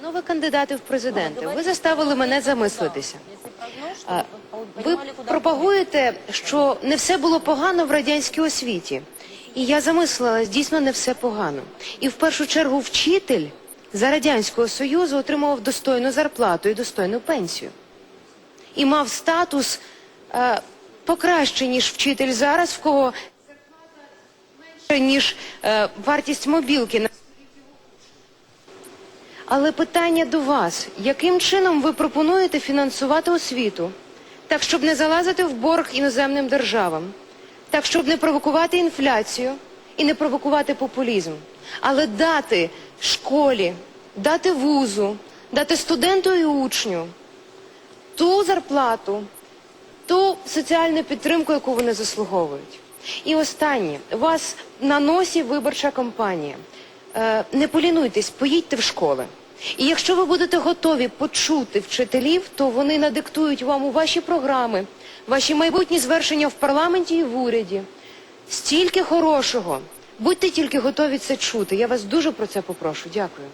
Панове кандидати в президенти, ви заставили мене замислитися. Ви пропагуєте, що не все було погано в радянській освіті. І я замислилась, дійсно не все погано. І в першу чергу вчитель за Радянського Союзу отримував достойну зарплату і достойну пенсію. І мав статус е, покраще, ніж вчитель зараз, в кого зарплата менша, ніж е, вартість мобілки. Але питання до вас: яким чином ви пропонуєте фінансувати освіту? Так, щоб не залазити в борг іноземним державам, так, щоб не провокувати інфляцію і не провокувати популізм, але дати школі, дати вузу, дати студенту і учню ту зарплату, ту соціальну підтримку, яку вони заслуговують. І останнє, вас на носі виборча кампанія. Е, не полінуйтесь, поїдьте в школи. І якщо ви будете готові почути вчителів, то вони надиктують вам у ваші програми, ваші майбутні звершення в парламенті і в уряді. Стільки хорошого. Будьте тільки готові це чути. Я вас дуже про це попрошу. Дякую.